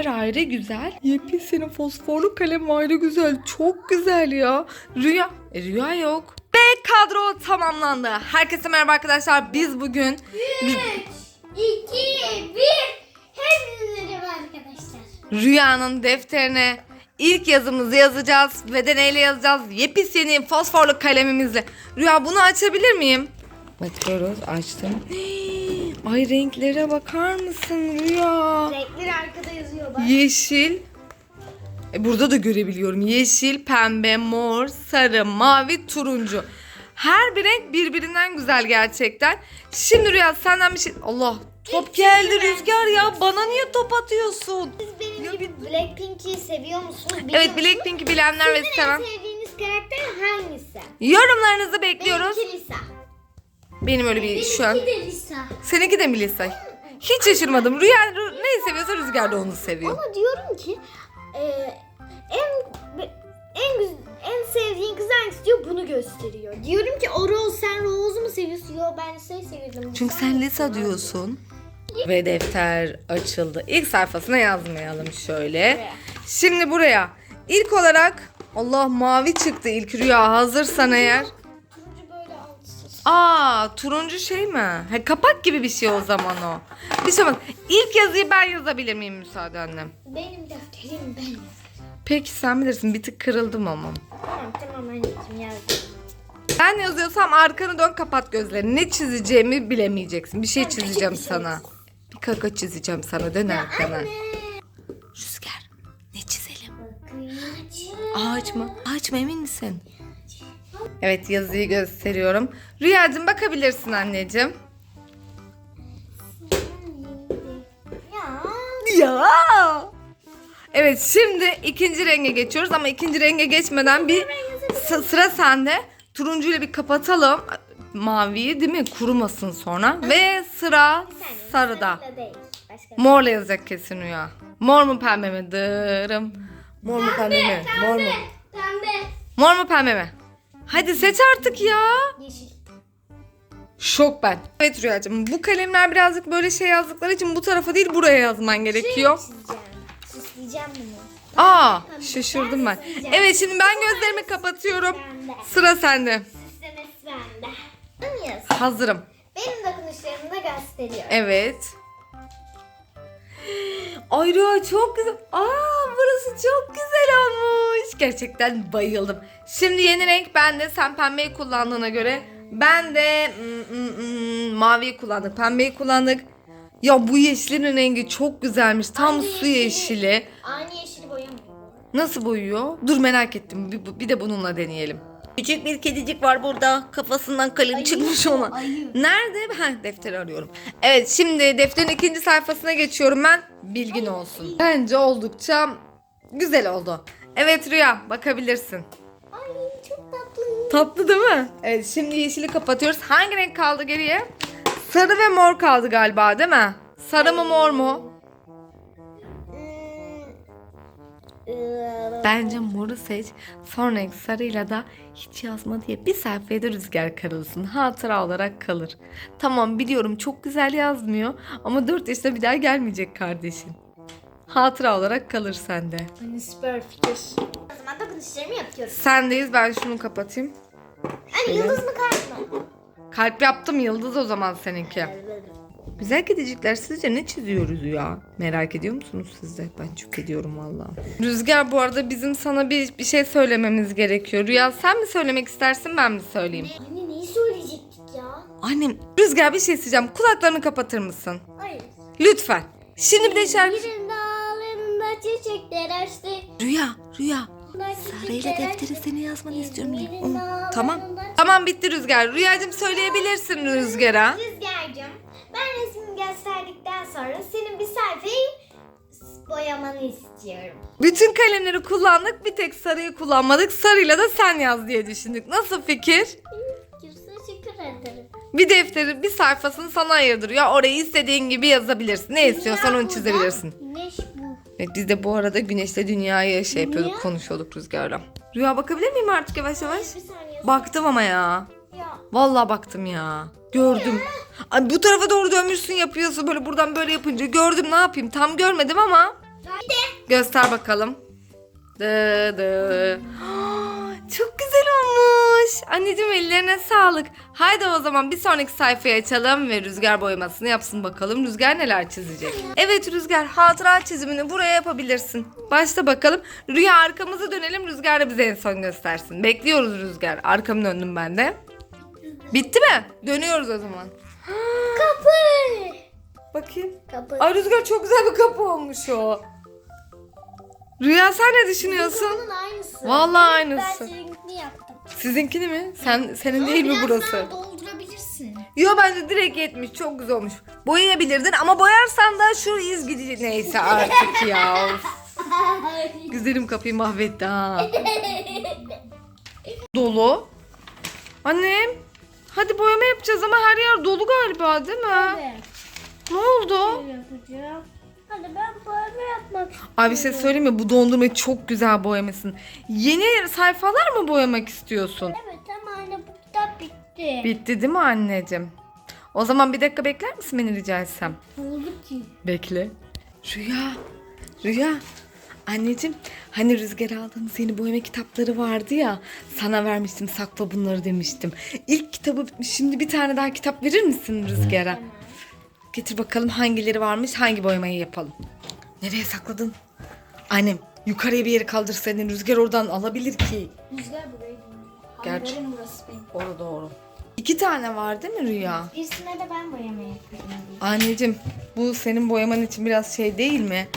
defter ayrı güzel. Yepyeni fosforlu kalem ayrı güzel. Çok güzel ya. Rüya. E, rüya yok. Ve kadro tamamlandı. Herkese merhaba arkadaşlar. Biz bugün 3, 2, 1. Hepinize merhaba arkadaşlar. Rüyanın defterine ilk yazımızı yazacağız ve de neyle yazacağız? Yepis yeni fosforlu kalemimizle. Rüya bunu açabilir miyim? Bakıyoruz açtım. Ay renklere bakar mısın Rüya? Renkleri arkada yazıyor bak. Yeşil. E, burada da görebiliyorum. Yeşil, pembe, mor, sarı, mavi, turuncu. Her bir renk birbirinden güzel gerçekten. Şimdi Rüya senden bir şey... Allah top geldi Rüzgar ya. Bana niye top atıyorsun? Siz benim gibi Blackpink'i seviyor musunuz? Biliyor Evet? Blackpink'i bilenler ve Sizin seven. en sevdiğiniz karakter hangisi? Yorumlarınızı bekliyoruz. Benimki Lisa. Benim öyle bir şu an. Benimki de Lisa. Seninki de mi Lisa? Hiç şaşırmadım. Rüya Rü- neyi seviyorsa Rüzgar da onu seviyor. Ama diyorum ki e, en en güz- en sevdiğin kız hangisi diyor bunu gösteriyor. Diyorum ki o Rose sen Rose'u mu seviyorsun? Yo ben Lisa'yı seviyorum. Çünkü sen Lisa diyorsun. Ve defter açıldı. İlk sayfasına yazmayalım şöyle. Şimdi buraya ilk olarak Allah mavi çıktı ilk rüya hazırsan eğer. Aa turuncu şey mi? Ha, kapak gibi bir şey o zaman o. Bir şey olmaz. İlk yazıyı ben yazabilir miyim müsaadenle? Benim defterim ben yazarım. Peki sen bilirsin bir tık kırıldım ama. Tamam tamam anneciğim yazdım. Ben yazıyorsam arkanı dön kapat gözlerini. Ne çizeceğimi bilemeyeceksin. Bir şey çizeceğim sana. Bir kaka çizeceğim sana dön arkana. Rüzgar ne çizelim? Ağaç mı? Ağaç mı emin misin? Evet yazıyı gösteriyorum. Rüyacığım bakabilirsin anneciğim. Ya. Evet şimdi ikinci renge geçiyoruz ama ikinci renge geçmeden bir sı- sıra sende. Turuncuyla bir kapatalım. Maviyi değil mi? Kurumasın sonra. Ve sıra sarıda. Sarıyla değil. Başka. Morla yazacak kesin Rüya. Mor mu pembe mi? Dırım. Mor mu pembe mi? Mor mu? Pembe. Mor mu pembe mi? Hadi seç artık ya. Yeşil. Şok ben. Evet Rüyacığım bu kalemler birazcık böyle şey yazdıkları için bu tarafa değil buraya yazman gerekiyor. Çizeceğim. Süsleyeceğim bunu. Aa şaşırdım ben. süsleyeceğim. Evet şimdi ben gözlerimi kapatıyorum. Bende. Sıra sende. Süslemesi bende. Mıyız? Hazırım. Benim dokunuşlarımı da gösteriyor. Evet. Ay Rüya çok güzel. Aa burası çok güzel olmuş. Gerçekten bayıldım. Şimdi yeni renk bende. Sen pembeyi kullandığına göre ben de mm, mm, mm, maviyi kullandık. Pembeyi kullandık. Ya bu yeşilin rengi çok güzelmiş. Tam Aynı su yeşili- yeşili. Aynı yeşili boyamıyor. Nasıl boyuyor? Dur merak ettim. Bir, bir de bununla deneyelim. Küçük bir kedicik var burada. Kafasından kalem Ayı. çıkmış ona. Ayı. Nerede? Ha defteri arıyorum. Evet şimdi defterin ikinci sayfasına geçiyorum ben. Bilgin olsun. Bence oldukça güzel oldu. Evet Rüya bakabilirsin. Tatlı. Değil mi? Evet şimdi yeşili kapatıyoruz. Hangi renk kaldı geriye? Sarı ve mor kaldı galiba değil mi? Sarı mı mor mu? Bence moru seç. Sonra sarıyla da hiç yazma diye bir sayfaya rüzgar karılsın. Hatıra olarak kalır. Tamam biliyorum çok güzel yazmıyor ama 4 yaşında bir daha gelmeyecek kardeşin. Hatıra olarak kalır sende. Hani süper fikir. O zaman dokunuşlarımı yapıyorum. Sendeyiz ben şunu kapatayım. Hani yıldız mı kart mı? Kalp yaptım yıldız o zaman seninki. Güzel kedicikler sizce ne çiziyoruz ya? Merak ediyor musunuz siz de? Ben çok ediyorum valla. Rüzgar bu arada bizim sana bir, bir şey söylememiz gerekiyor. Rüya sen mi söylemek istersin ben mi söyleyeyim? Anne neyi söyleyecektik ya? Annem Rüzgar bir şey isteyeceğim. Kulaklarını kapatır mısın? Hayır. Lütfen. Şimdi bir de şarkı... Çiçekler açtı. Rüya, Rüya. Sarıyla defteri seni yazmanı istiyorum ya. Oh, tamam. Tamam bitti Rüzgar. Rüyacığım söyleyebilirsin Rüzgar'a. Rüzgar'cığım ben resmimi gösterdikten sonra senin bir sayfayı boyamanı istiyorum. Bütün kalemleri kullandık. Bir tek sarıyı kullanmadık. Sarıyla da sen yaz diye düşündük. Nasıl fikir? Teşekkür ederim. Bir defteri bir sayfasını sana ayırdırıyor. Orayı istediğin gibi yazabilirsin. Ne istiyorsan onu çizebilirsin. Güneş. Evet biz de bu arada güneşle dünyayı şey yapıyorduk, Dünya? konuşuyorduk Rüzgar'la. Rüya bakabilir miyim artık yavaş yavaş? Bir saniye. Baktım ama ya. Ya. Vallahi baktım ya. Gördüm. Ay bu tarafa doğru dönmüşsün yapıyorsun böyle buradan böyle yapınca. Gördüm ne yapayım tam görmedim ama. Göster bakalım. Dı dı. Çok güzel olmuş. Anneciğim ellerine sağlık. Haydi o zaman bir sonraki sayfayı açalım ve Rüzgar boyamasını yapsın bakalım. Rüzgar neler çizecek? Evet Rüzgar hatıra çizimini buraya yapabilirsin. Başla bakalım. Rüya arkamızı dönelim. Rüzgar da bize en son göstersin. Bekliyoruz Rüzgar. Arkamı döndüm ben de. Bitti mi? Dönüyoruz o zaman. Kapı. Bakayım. Kapı. Ay Rüzgar çok güzel bir kapı olmuş o. Rüya sen ne düşünüyorsun? Bunun aynısı. Vallahi Ben aynısı. seninkini yaptım. Sizinkini mi? Sen senin değil mi Biraz burası? daha doldurabilirsin. Yo bence direkt yetmiş. Çok güzel olmuş. Boyayabilirdin ama boyarsan da şu iz gidecek. Neyse artık ya. Güzelim kapıyı mahvetti ha. Dolu. Annem. Hadi boyama yapacağız ama her yer dolu galiba değil mi? Ne oldu? Böyle yapacağım. Hadi ben boyama yapmak istiyorum. Abi şey söyleyeyim mi? Bu dondurmayı çok güzel boyamışsın. Yeni sayfalar mı boyamak istiyorsun? Evet ama anne bu kitap bitti. Bitti değil mi anneciğim? O zaman bir dakika bekler misin beni rica etsem? Oldu ki? Bekle. Rüya. Rüya. Anneciğim hani rüzgar aldığımız yeni boyama kitapları vardı ya. Sana vermiştim sakla bunları demiştim. İlk kitabı bitmiş. Şimdi bir tane daha kitap verir misin rüzgara? Getir bakalım hangileri varmış hangi boyamayı yapalım. Nereye sakladın? Annem yukarıya bir yere kaldırsaydın rüzgar oradan alabilir ki. Rüzgar buraya gidiyor. Gerçi- Hangarın burası benim. Doğru doğru. İki tane var değil mi Rüya? Birisine de ben boyama yapıyorum. Anneciğim bu senin boyaman için biraz şey değil mi?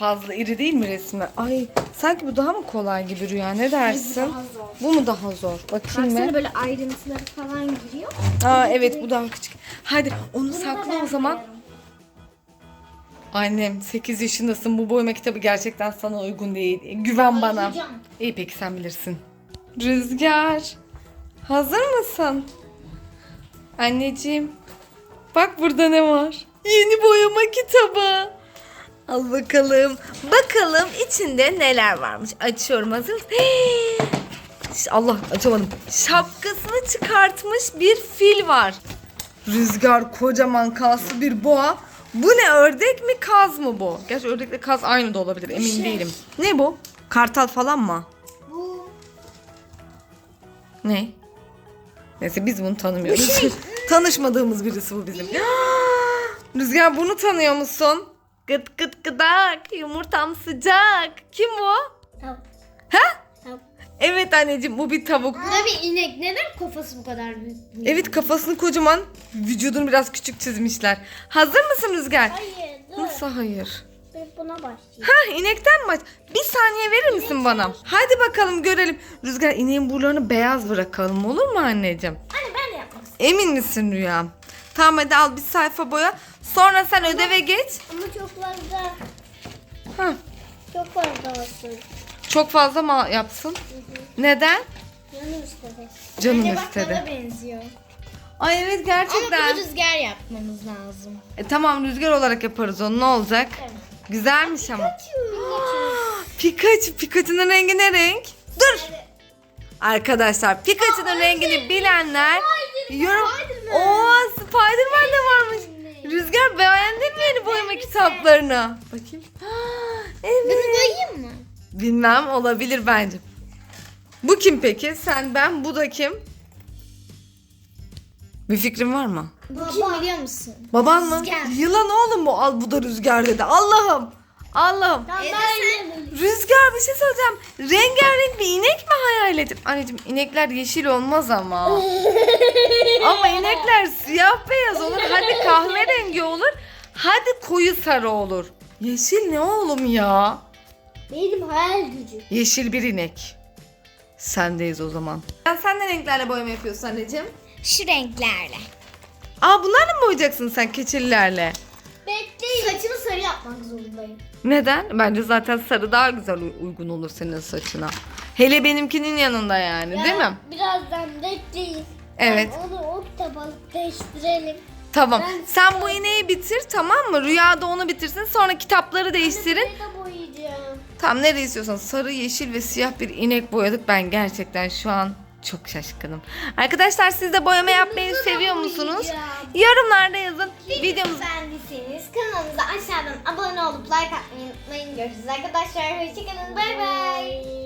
Fazla iri değil mi resmi? Ay sanki bu daha mı kolay gibi Rüya ne dersin? daha zor. Bu mu daha zor? Bakayım Baksana ben. böyle ayrıntıları falan giriyor. Aa evet bu daha küçük. Hadi onu Bunu sakla o zaman. Annem 8 yaşındasın. Bu boyama kitabı gerçekten sana uygun değil. Güven bana. Boyayacağım. İyi peki sen bilirsin. Rüzgar. Hazır mısın? Anneciğim. Bak burada ne var? Yeni boyama kitabı. Al bakalım. Bakalım içinde neler varmış. Açıyorum hazır? Hii! Allah açamadım. Şapkasını çıkartmış bir fil var. Rüzgar kocaman kaslı bir boğa. Bu ne ördek mi kaz mı bu? Gerçi ördekle kaz aynı da olabilir emin şey. değilim. Ne bu? Kartal falan mı? Bu Ne? Neyse biz bunu tanımıyoruz. Tanışmadığımız birisi bu bizim. Rüzgar bunu tanıyor musun? Gıt gıt gıdak yumurtam sıcak. Kim bu? tavuk. Ha? Tavuk. Evet anneciğim bu bir tavuk. Bu da bir inek. Neden kafası bu kadar büyük? Evet kafasını kocaman vücudunu biraz küçük çizmişler. Hazır mısın Rüzgar? Hayır dur. Nasıl hayır? Ben buna başlayayım. Ha inekten mi? aç? Bir saniye verir misin bana? Hadi bakalım görelim. Rüzgar ineğin burlarını beyaz bırakalım olur mu anneciğim? Anne ben de yapmak istiyorum. Emin misin Rüya? Tamam hadi al bir sayfa boya. Sonra sen ödeve geç. Ama çok fazla Ha, çok fazla olsun. çok fazla mı yapsın? Neden? Canım istedi. Canım Bence istedi. bana benziyor. Ay evet Ama gerçekten. bunu rüzgar yapmamız lazım. E, tamam rüzgar olarak yaparız onu ne olacak? Evet. Güzelmiş ama. Pikachu. Pikachu. Pikachu'nun rengi ne renk? Dur. Arkadaşlar Pikachu'nun rengini bilenler yorum. Spiderman. Oo Spiderman de varmış. Rüzgar beğendin mi yeni boyama kitaplarını? Bakayım. Bunu Evet. boyayayım mı? Bilmem olabilir bence. Bu kim peki? Sen, ben, bu da kim? Bir fikrin var mı? Bu kim biliyor musun? Baban mı? Rüzgar. Yılan oğlum bu. Al bu da rüzgar dedi. Allah'ım. Allah'ım. Rüzgar bir şey söyleyeceğim. Rengarenk bir inek mi hayal edip? Anneciğim inekler yeşil olmaz ama. ama inekler siyah beyaz olur. Hadi kahverengi olur. Hadi koyu sarı olur. Yeşil ne oğlum ya? Benim hayal gücüm. Yeşil bir inek. Sendeyiz o zaman. Ya sen ne renklerle boyama yapıyorsun anneciğim? Şu renklerle. Aa bunlarla mı boyayacaksın sen keçelilerle? Bekleyin. Saçımı sarı yapmak zorundayım. Neden? Bence zaten sarı daha güzel uy- uygun olur senin saçına. Hele benimkinin yanında yani değil mi? Birazdan bekleyin. Evet. Ben onu o kitaba değiştirelim. Tamam. Ben- Sen bu ineği bitir tamam mı? Rüyada onu bitirsin. Sonra kitapları değiştirin. Burayı da boyayacağım. Tam nereye istiyorsan sarı, yeşil ve siyah bir inek boyadık. Ben gerçekten şu an Çok şaşkınım. Arkadaşlar siz de boyama yapmayı seviyor musunuz? Yorumlarda yazın. Videomuzu Videomuz beğendiyseniz kanalımıza aşağıdan abone olup like atmayı unutmayın. Görüşürüz arkadaşlar. Hoşçakalın. Bay bay.